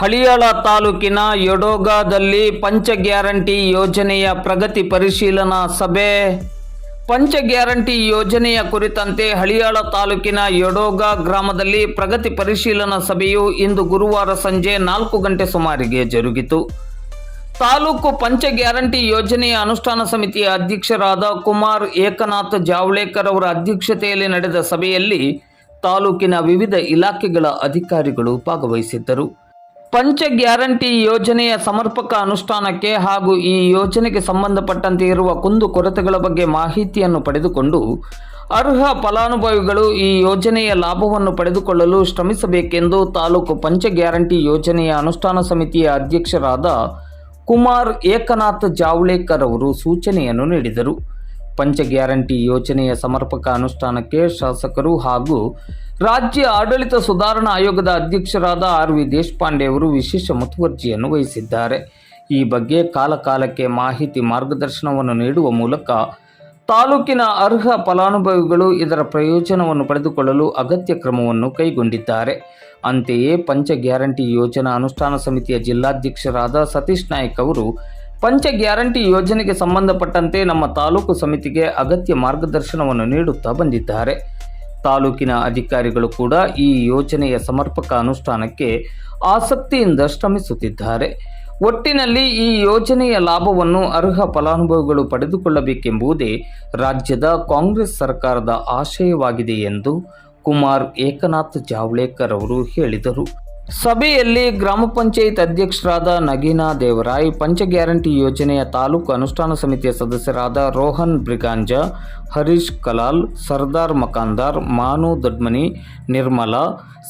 ಹಳಿಯಾಳ ತಾಲೂಕಿನ ಯಡೋಗಾದಲ್ಲಿ ಪಂಚ ಗ್ಯಾರಂಟಿ ಯೋಜನೆಯ ಪ್ರಗತಿ ಪರಿಶೀಲನಾ ಸಭೆ. ಪಂಚ ಗ್ಯಾರಂಟಿ ಯೋಜನೆಯ ಕುರಿತಂತೆ ಹಳಿಯಾಳ ತಾಲೂಕಿನ ಯಡೋಗ ಗ್ರಾಮದಲ್ಲಿ ಪ್ರಗತಿ ಪರಿಶೀಲನಾ ಸಭೆಯು ಇಂದು ಗುರುವಾರ ಸಂಜೆ ನಾಲ್ಕು ಗಂಟೆ ಸುಮಾರಿಗೆ ಜರುಗಿತು. ತಾಲೂಕು ಪಂಚ ಗ್ಯಾರಂಟಿ ಯೋಜನೆಯ ಅನುಷ್ಠಾನ ಸಮಿತಿಯ ಅಧ್ಯಕ್ಷರಾದ ಕುಮಾರ್ ಏಕನಾಥ್ ಜಾವಳೇಕರ್ ಅವರ ಅಧ್ಯಕ್ಷತೆಯಲ್ಲಿ ನಡೆದ ಸಭೆಯಲ್ಲಿ ತಾಲೂಕಿನ ವಿವಿಧ ಇಲಾಖೆಗಳ ಅಧಿಕಾರಿಗಳು ಭಾಗವಹಿಸಿದ್ದರು. ಪಂಚ ಗ್ಯಾರಂಟಿ ಯೋಜನೆಯ ಸಮರ್ಪಕ ಅನುಷ್ಠಾನಕ್ಕೆ ಹಾಗೂ ಈ ಯೋಜನೆಗೆ ಸಂಬಂಧಪಟ್ಟಂತೆ ಇರುವ ಕುಂದು ಕೊರತೆಗಳ ಬಗ್ಗೆ ಮಾಹಿತಿಯನ್ನು ಪಡೆದುಕೊಂಡು ಅರ್ಹ ಫಲಾನುಭವಿಗಳು ಈ ಯೋಜನೆಯ ಲಾಭವನ್ನು ಪಡೆದುಕೊಳ್ಳಲು ಶ್ರಮಿಸಬೇಕೆಂದು ತಾಲೂಕು ಪಂಚ ಗ್ಯಾರಂಟಿ ಯೋಜನೆಯ ಅನುಷ್ಠಾನ ಸಮಿತಿಯ ಅಧ್ಯಕ್ಷರಾದ ಕುಮಾರ್ ಏಕನಾಥ್ ಜಾವಳೇಕರ್ ಅವರು ಸೂಚನೆಯನ್ನು ನೀಡಿದರು. ಪಂಚ ಗ್ಯಾರಂಟಿ ಯೋಜನೆಯ ಸಮರ್ಪಕ ಅನುಷ್ಠಾನಕ್ಕೆ ಶಾಸಕರು ಹಾಗೂ ರಾಜ್ಯ ಆಡಳಿತ ಸುಧಾರಣಾ ಆಯೋಗದ ಅಧ್ಯಕ್ಷರಾದ ಆರ್ ವಿ ದೇಶಪಾಂಡೆ ಅವರು ವಿಶೇಷ ಮುತುವರ್ಜಿಯನ್ನು ವಹಿಸಿದ್ದಾರೆ. ಈ ಬಗ್ಗೆ ಕಾಲಕಾಲಕ್ಕೆ ಮಾಹಿತಿ ಮಾರ್ಗದರ್ಶನವನ್ನು ನೀಡುವ ಮೂಲಕ ತಾಲೂಕಿನ ಅರ್ಹ ಫಲಾನುಭವಿಗಳು ಇದರ ಪ್ರಯೋಜನವನ್ನು ಪಡೆದುಕೊಳ್ಳಲು ಅಗತ್ಯ ಕ್ರಮವನ್ನು ಕೈಗೊಂಡಿದ್ದಾರೆ. ಅಂತೆಯೇ ಪಂಚ ಗ್ಯಾರಂಟಿ ಯೋಜನಾ ಅನುಷ್ಠಾನ ಸಮಿತಿಯ ಜಿಲ್ಲಾಧ್ಯಕ್ಷರಾದ ಸತೀಶ್ ನಾಯಕ್ ಅವರು, ಪಂಚ ಗ್ಯಾರಂಟಿ ಯೋಜನೆಗೆ ಸಂಬಂಧಪಟ್ಟಂತೆ ನಮ್ಮ ತಾಲೂಕು ಸಮಿತಿಗೆ ಅಗತ್ಯ ಮಾರ್ಗದರ್ಶನವನ್ನು ನೀಡುತ್ತಾ ಬಂದಿದ್ದಾರೆ. ತಾಲೂಕಿನ ಅಧಿಕಾರಿಗಳು ಕೂಡ ಈ ಯೋಜನೆಯ ಸಮರ್ಪಕ ಅನುಷ್ಠಾನಕ್ಕೆ ಆಸಕ್ತಿಯಿಂದ ಶ್ರಮಿಸುತ್ತಿದ್ದಾರೆ. ಒಟ್ಟಿನಲ್ಲಿ ಈ ಯೋಜನೆಯ ಲಾಭವನ್ನು ಅರ್ಹ ಫಲಾನುಭವಿಗಳು ಪಡೆದುಕೊಳ್ಳಬೇಕೆಂಬುದೇ ರಾಜ್ಯದ ಕಾಂಗ್ರೆಸ್ ಸರ್ಕಾರದ ಆಶಯವಾಗಿದೆ ಎಂದು ಕುಮಾರ್ ಏಕನಾಥ್ ಜಾವಳೇಕರ್ ಅವರು ಹೇಳಿದರು. ಸಭೆಯಲ್ಲಿ ಗ್ರಾಮ ಪಂಚಾಯತ್ ಅಧ್ಯಕ್ಷರಾದ ನಗೀನಾ ದೇವರಾಯ್, ಪಂಚ ಗ್ಯಾರಂಟಿ ಯೋಜನೆಯ ತಾಲೂಕು ಅನುಷ್ಠಾನ ಸಮಿತಿಯ ಸದಸ್ಯರಾದ ರೋಹನ್ ಬ್ರಿಗಾಂಜ ಹರೀಶ್ ಕಲಾಲ್, ಸರ್ದಾರ್ ಮಕಾಂದಾರ್, ಮಾನು ದೊಡ್ಮನಿ, ನಿರ್ಮಲಾ,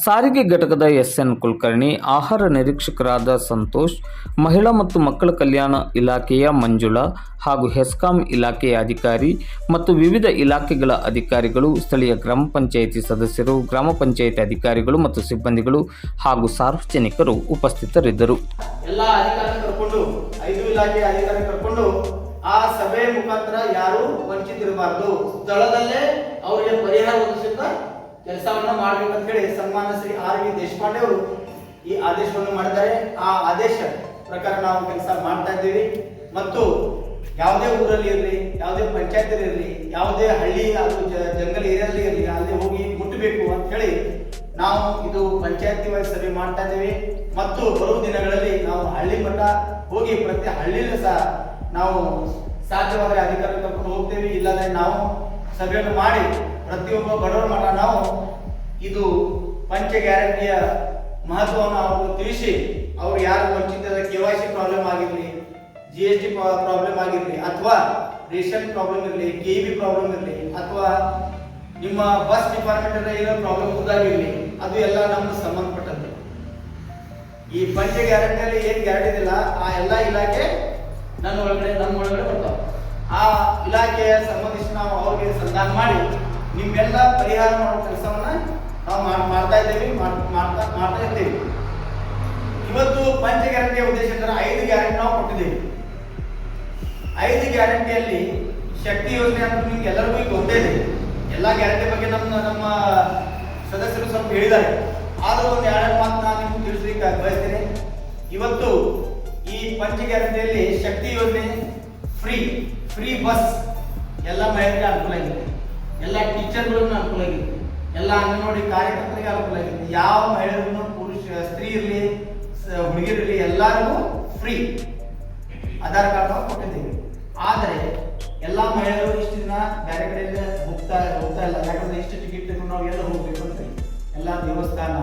ಸಾರಿಗೆ ಘಟಕದ ಎಸ್ ಎನ್ ಕುಲಕರ್ಣಿ, ಆಹಾರ ನಿರೀಕ್ಷಕರಾದ ಸಂತೋಷ್, ಮಹಿಳಾ ಮತ್ತು ಮಕ್ಕಳ ಕಲ್ಯಾಣ ಇಲಾಖೆಯ ಮಂಜುಳಾ ಹಾಗೂ ಹೆಸ್ಕಾಂ ಇಲಾಖೆಯ ಅಧಿಕಾರಿ ಮತ್ತು ವಿವಿಧ ಇಲಾಖೆಗಳ ಅಧಿಕಾರಿಗಳು, ಸ್ಥಳೀಯ ಗ್ರಾಮ ಪಂಚಾಯಿತಿ ಸದಸ್ಯರು, ಗ್ರಾಮ ಪಂಚಾಯಿತಿ ಅಧಿಕಾರಿಗಳು ಮತ್ತು ಸಿಬ್ಬಂದಿಗಳು ಹಾಗೂ ಸಾರ್ವಜನಿಕರು ಉಪಸ್ಥಿತರಿದ್ದರು. ಎಲ್ಲ ಐದು ಇಲಾಖೆಯ ಆ ಸಭೆ ಮುಖಾಂತರ ಯಾರು ವಂಚಿತಿರಬಾರದು ಸ್ಥಳದಲ್ಲೇ ಅವರಿಗೆ ಪರಿಹಾರ ಒದಗಿಸುತ್ತ ಕೆಲಸವನ್ನ ಮಾಡ್ಬೇಕಂತ ಹೇಳಿ ಸನ್ಮಾನ್ಯ ಶ್ರೀ ಆರ್ ವಿ ದೇಶಪಾಂಡೆ ಅವರು ಈ ಆದೇಶವನ್ನು ಮಾಡಿದ್ದಾರೆ. ಆ ಆದೇಶ ಪ್ರಕಾರ ನಾವು ಕೆಲಸ ಮಾಡ್ತಾ ಇದ್ದೀವಿ. ಮತ್ತು ಯಾವುದೇ ಊರಲ್ಲಿ ಇರಲಿ, ಯಾವುದೇ ಪಂಚಾಯತ್ ಇರಲಿ, ಯಾವುದೇ ಹಳ್ಳಿ ಅಥವಾ ಜಂಗಲ್ ಏರಿಯಾದಲ್ಲಿ ಇರಲಿ, ಅಲ್ಲಿ ಹೋಗಿ ಮುಟ್ಟಬೇಕು ಅಂತ ಹೇಳಿ ನಾವು ಇದು ಪಂಚಾಯತಿ ವೈಸ್ ಸಭೆ ಮಾಡ್ತಾ ಇದ್ದೀವಿ. ಮತ್ತು ಬರುವ ದಿನಗಳಲ್ಲಿ ನಾವು ಹಳ್ಳಿ ಮಟ್ಟ ಹೋಗಿ ಪ್ರತಿ ಹಳ್ಳಿಯಲ್ಲೂ ಸಹ ನಾವು ಸಾಧ್ಯವಾದರೆ ಅಧಿಕಾರ ಕರ್ಕೊಂಡು ಹೋಗ್ತೇವೆ ಇಲ್ಲದೆ ನಾವು ಸಭೆಯನ್ನು ಮಾಡಿ ಪ್ರತಿಯೊಬ್ಬ ಬಡವರ ಮಟ್ಟ ನಾವು ಇದು ಪಂಚ ಗ್ಯಾರಂಟಿಯ ಮಹತ್ವವನ್ನು ಅವ್ರಿಗೆ ತಿಳಿಸಿ, ಅವ್ರು ಯಾರು ವಂಚಿತದ ಕೆ ವೈ ಸಿ ಪ್ರಾಬ್ಲಮ್ ಆಗಿರಲಿ, ಜಿ ಎಸ್ ಟಿ ಪ್ರಾಬ್ಲಮ್ ಆಗಿರಲಿ, ಅಥವಾ ರೇಷನ್ ಪ್ರಾಬ್ಲಮ್ ಇರಲಿ, ಕೆ ಬಿ ಪ್ರಾಬ್ಲಮ್ ಇರಲಿ, ಅಥವಾ ನಿಮ್ಮ ಬಸ್ ಡಿಪಾರ್ಟ್ಮೆಂಟ್ ಏನೋ ಪ್ರಾಬ್ಲಮ್ ಉದಾಗಿರಲಿ ಅದು ಎಲ್ಲ ನಮ್ಗೆ ಸಂಬಂಧಪಟ್ಟದ್ದು. ಈ ಪಂಚ ಗ್ಯಾರಂಟಿಯಲ್ಲಿ ಏನು ಗ್ಯಾರಂಟಿ ಇಲ್ಲ ಆ ಎಲ್ಲ ಇಲಾಖೆ ನನ್ನ ಒಳಗಡೆ, ನಮ್ಮ ಒಳಗಡೆ ಬರ್ತಾವೆ. ಆ ಇಲಾಖೆಯ ಸಂಬಂಧಿಸಿ ನಾವು ಅವ್ರಿಗೆ ಸಂಧಾನ ಮಾಡಿ, ನಿಮ್ಮೆಲ್ಲ ಪರಿಹಾರ ಮಾಡೋ ಕೆಲಸವನ್ನ ನಾವು ಮಾಡ್- ಮಾಡ್ತಾ ಇದ್ದೇವೆ, ಮಾಡ್- ಮಾಡ್ತಾ ಮಾಡ್ತಾ ಇದ್ದೇವೆ ಇವತ್ತು ಪಂಚ ಗ್ಯಾರಂಟಿಯ ಉದ್ದೇಶ ಐದು ಗ್ಯಾರಂಟಿ ನಾವು ಕೊಟ್ಟಿದ್ದೇವೆ. ಐದು ಗ್ಯಾರಂಟಿಯಲ್ಲಿ ಶಕ್ತಿ ಯೋಜನೆ ಅಂತ ನಿಮ್ಗೆ ಎಲ್ಲರಿಗೂ ಈಗ ಗೊತ್ತೇ ಇದೆ. ಎಲ್ಲ ಗ್ಯಾರಂಟಿ ಬಗ್ಗೆ ನಮ್ಮ ನಮ್ಮ ಸದಸ್ಯರು ಸ್ವಲ್ಪ ಹೇಳಿದ್ದಾರೆ. ಆದರೂ ಒಂದು ಎರಡು ಮಾತು ನಾನು ನಿಮ್ಗೆ ತಿಳಿಸ್ಲಿಕ್ಕೆ ಬಯಸ್ತೇನೆ. ಇವತ್ತು ಈ ಪಂಚ ಗ್ಯಾರಂಟಿಯಲ್ಲಿ ಶಕ್ತಿ ಯೋಜನೆ ಫ್ರೀ ಫ್ರೀ ಬಸ್ ಎಲ್ಲ ಮಹಿಳೆಯರಿಗೆ ಅನುಕೂಲ ಆಗಿದೆ. ಎಲ್ಲ ಟೀಚರ್ಗಳಿಗೂ ಅನುಕೂಲ ಆಗಿದೆ. ಎಲ್ಲ ಅಂಗನವಾಡಿ ಕಾರ್ಯಕರ್ತರಿಗೆ ಅನುಕೂಲ ಆಗಿದೆ. ಯಾವ ಮಹಿಳೆಯರನ್ನು ಪುರುಷ, ಸ್ತ್ರೀ ಇರಲಿ ಹುಡುಗಿರಲಿ ಎಲ್ಲರಿಗೂ ಫ್ರೀ ಆಧಾರ್ ಕಾರ್ಡ್ ನಾವು ಕೊಟ್ಟಿದ್ದೀವಿ. ಆದರೆ ಎಲ್ಲ ಮಹಿಳೆಯರು ಇಷ್ಟು ದಿನ ಬೇರೆ ಕಡೆಯಿಂದ ಹೋಗ್ತಾ ಹೋಗ್ತಾ ಇಲ್ಲ. ಯಾಕಂದ್ರೆ ಇಷ್ಟು ಟಿಕೆಟ್ ನಾವು ಎಲ್ಲ ಹೋಗ್ಬೇಕು ಅಂತ ಎಲ್ಲ ದೇವಸ್ಥಾನ,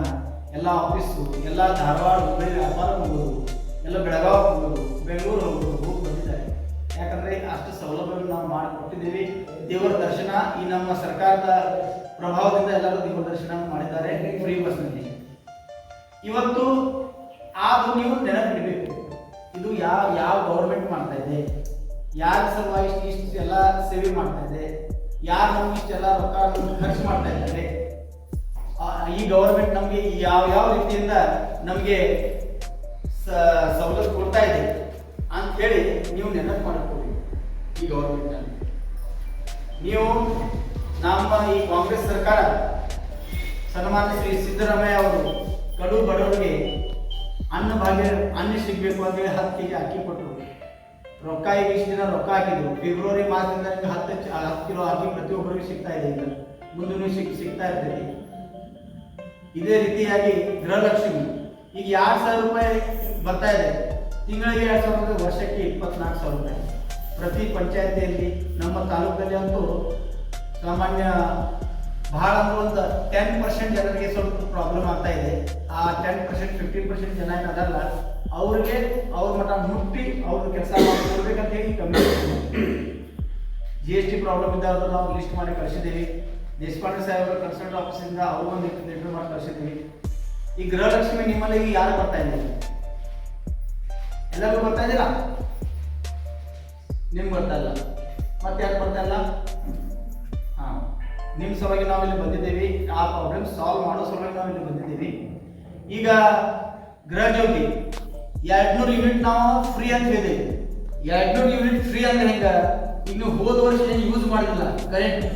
ಎಲ್ಲ ಆಫೀಸು ಎಲ್ಲ ಧಾರವಾಡ ಹುಬ್ಬಳ್ಳಿ ವ್ಯಾಪಾರ ಹೋಗೋದು ಈ ನಮ್ಮ ಸರ್ಕಾರದ ಪ್ರಭಾವದಿಂದ ಎಲ್ಲರೂ ದೇವರ ದರ್ಶನ ಮಾಡಿದ್ದಾರೆ ಫ್ರೀ ಬಸ್ನಲ್ಲಿ. ಇವತ್ತು ಅದು ನೀವು ನೆನಪಿಡಬೇಕು. ಇದು ಯಾವ ಯಾವ ಗೌರ್ಮೆಂಟ್ ಮಾಡ್ತಾ ಇದೆ? ಯಾರ ಸಲುವಾಗಿ ಇಷ್ಟು ಎಲ್ಲ ಸೇವೆ ಮಾಡ್ತಾ ಇದೆ? ಯಾರು ನಮ್ಗೆ ಇಷ್ಟೆಲ್ಲ ರೊಕ್ಕ ಖರ್ಚು ಮಾಡ್ತಾ ಇದ್ದಾರೆ? ಈ ಗೌರ್ಮೆಂಟ್ ನಮಗೆ ಯಾವ ಯಾವ ರೀತಿಯಿಂದ ನಮಗೆ ಸವಲತ್ತು ಕೊಡ್ತಾ ಇದೆ? ಅಂತ ಹೇಳಿ ನೀವು ನೆನಪು ಮಾಡಿಕೊಳ್ಳಿ ಈ ಗೌರ್ಮೆಂಟ್ ನೀವು ನಮ್ಮ ಈ ಕಾಂಗ್ರೆಸ್ ಸರ್ಕಾರ, ಸನ್ಮಾನ್ಯ ಶ್ರೀ ಸಿದ್ದರಾಮಯ್ಯ ಅವರು, ಕಡು ಬಡವರಿಗೆ ಅನ್ನ ಭಾಗ್ಯ, ಅನ್ನ ಸಿಗಬೇಕು ಅಂತೇಳಿ ಹತ್ತು ಕೆ ಜಿ ಅಕ್ಕಿ ಕೊಟ್ಟರು. ರೊಕ್ಕ ಈಗ ಇಷ್ಟು ದಿನ ರೊಕ್ಕ ಹಾಕಿದ್ರು. ಫೆಬ್ರವರಿ ಮಾಸದಿಂದ ನಿಮ್ಗೆ ಹತ್ತು ಹತ್ತು ಕಿಲೋ ಅಕ್ಕಿ ಪ್ರತಿಯೊಬ್ಬರಿಗೂ ಸಿಗ್ತಾ ಇದೆ ಈಗ. ಮುಂದೂ ಸಿಗ್, ಸಿಗ್ತಾ ಇರ್ತೈತಿ ಇದೇ ರೀತಿಯಾಗಿ ಗೃಹಲಕ್ಷ್ಮಿ. ಈಗ ಎರಡು ಸಾವಿರ ರೂಪಾಯಿ ಬರ್ತಾ ಇದೆ. ತಿಂಗಳಿಗೆ ಎರಡು ಸಾವಿರ ರೂಪಾಯಿ, ವರ್ಷಕ್ಕೆ ಇಪ್ಪತ್ನಾಲ್ಕು ಸಾವಿರ ರೂಪಾಯಿ. ಪ್ರತಿ ಪಂಚಾಯತಿಯಲ್ಲಿ ನಮ್ಮ ತಾಲೂಕಲ್ಲಿ ಅಂತೂ ಸಾಮಾನ್ಯ ಬಹಳ ಅಂದ್ರೆ ಒಂದು ಟೆನ್ ಪರ್ಸೆಂಟ್ ಜನರಿಗೆ ಸ್ವಲ್ಪ ಪ್ರಾಬ್ಲಮ್ ಆಗ್ತಾ ಇದೆ. ಆ ಟೆನ್ ಪರ್ಸೆಂಟ್ ಫಿಫ್ಟೀನ್ ಪರ್ಸೆಂಟ್ ಜನ ಏನದಲ್ಲ, ಅವ್ರಿಗೆ ಅವ್ರ ಮಟ್ಟ ಮುಟ್ಟಿ ಅವ್ರ ಕೆಲಸ ಮಾಡ್ಕೊಡ್ಬೇಕಂತ ಹೇಳಿ ಕಮ್ಮಿ ಜಿ ಎಸ್ ಟಿ ಪ್ರಾಬ್ಲಮ್ ಇದ್ದಾಗ ನಾವು ಲಿಸ್ಟ್ ಮಾಡಿ ಕಳಿಸಿದ್ದೀವಿ. ದೇಶಪಾಂಡೆ ಸಾಹೇಬರ ಕನ್ಸಲ್ಟ್ ಆಫೀಸಿಂದ ಅವ್ರು ಒಂದು ಲೆಟರ್ ಮಾಡಿ ಕಳಿಸಿದ್ದೀವಿ. ಈ ಗೃಹಲಕ್ಷ್ಮಿ ನಿಮ್ಮಲ್ಲಿ ಯಾರು ಬರ್ತಾ ಇದ್ದೀವಿ ಎಲ್ಲರೂ ಬರ್ತಾ ಇದ್ದೀರಾ? ನಿಮ್ಗೆ ಇಲ್ಲ ಮತ್ತೆ ಯಾಕೆ ಬರ್ತಾ ಇಲ್ಲ? ಹಾಂ. ನಿಮ್ಮ ಸಲುವಾಗಿ ನಾವು ಇಲ್ಲಿ ಬಂದಿದ್ದೀವಿ. ಆ ಪ್ರಾಬ್ಲಮ್ ಸಾಲ್ವ್ ಮಾಡೋ ಸಲುವಾಗಿ ನಾವು ಇಲ್ಲಿ ಬಂದಿದ್ದೀವಿ. ಈಗ ಗೃಹ ಜ್ಯೋತಿ ಎರಡ್ನೂರು ಯೂನಿಟ್ ನಾವು ಫ್ರೀ ಅಂತ ಹೇಳಿದ್ದೀವಿ ಎರಡ್ನೂರು ಯೂನಿಟ್ ಫ್ರೀ ಅಂದ್ರೆ ಹೆಂಗೆ? ಈಗ ಹೋದ ವರ್ಷ ಏನು ಯೂಸ್ ಮಾಡಿಲ್ಲ ಕರೆಂಟ್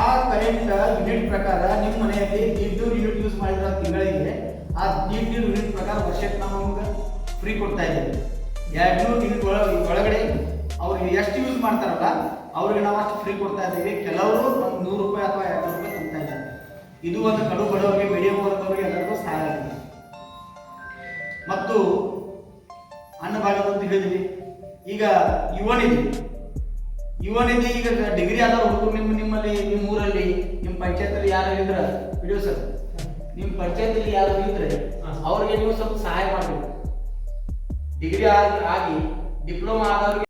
ಆ ಕರೆಂಟ್ ಯೂನಿಟ್ ಪ್ರಕಾರ ನಿಮ್ಮ ಮನೆಯಲ್ಲಿ ದೀಡ್ನೂರು ಯೂನಿಟ್ ಯೂಸ್ ಮಾಡಿದ್ರ ತಿಂಗಳಿಗೆ ಆ ದೀಡ್ನೂರು ಯೂನಿಟ್ ಪ್ರಕಾರ ವರ್ಷಕ್ಕೆ ನಾವು ಫ್ರೀ ಕೊಡ್ತಾ ಇದ್ದೀವಿ. ಎರಡ್ನೂರು ಯೂನಿಟ್ ಒಳ ಒಳಗಡೆ ಅವ್ರು ಎಷ್ಟು ಯೂಸ್ ಮಾಡ್ತಾರಲ್ಲ, ಅವ್ರಿಗೆ ನಾವು ಅಷ್ಟು ಫ್ರೀ ಕೊಡ್ತಾ ಇದ್ದೀವಿ. ಕೆಲವರು ಒಂದು ನೂರು ರೂಪಾಯಿ ಅಥವಾ ಎರಡು ರೂಪಾಯಿ ತುಂಬ್ತಾ ಇದ್ದಾರೆ. ಇದು ಒಂದು ಕಡು ಬಡವರಿಗೆ ಮೀಡಿಯಂ ವರ್ಗದವರಿಗೆ ಎಲ್ಲರಿಗೂ ಸಹಾಯ ಆಗಿದೆ ಮತ್ತು ಅನ್ನಭಾಗದಂತ ಹೇಳಿದ್ವಿ. ಈಗ ಯುವನಿಧಿ ಯುವನಿಧಿ ಯುವ ನಿಧಿ ಈಗ ಡಿಗ್ರಿ ಆದ ಹುಡುಗರು ನಿಮ್ಮ ನಿಮ್ಮಲ್ಲಿ ನಿಮ್ಮ ಊರಲ್ಲಿ ನಿಮ್ಮ ಪಂಚಾಯತಲ್ಲಿ ಯಾರು ಇದ್ರ? ವಿಡಿಯೋ ಸರ್ ನಿಮ್ಮ ಪಂಚಾಯತಲ್ಲಿ ಯಾರು ಇದ್ರೆ ಅವ್ರಿಗೆ ನೀವು ಸ್ವಲ್ಪ ಸಹಾಯ ಮಾಡಬೇಕು. ಡಿಗ್ರಿ ಆಗಿ ಡಿಪ್ಲೊಮಾ ಆದವ್ರಿಗೆ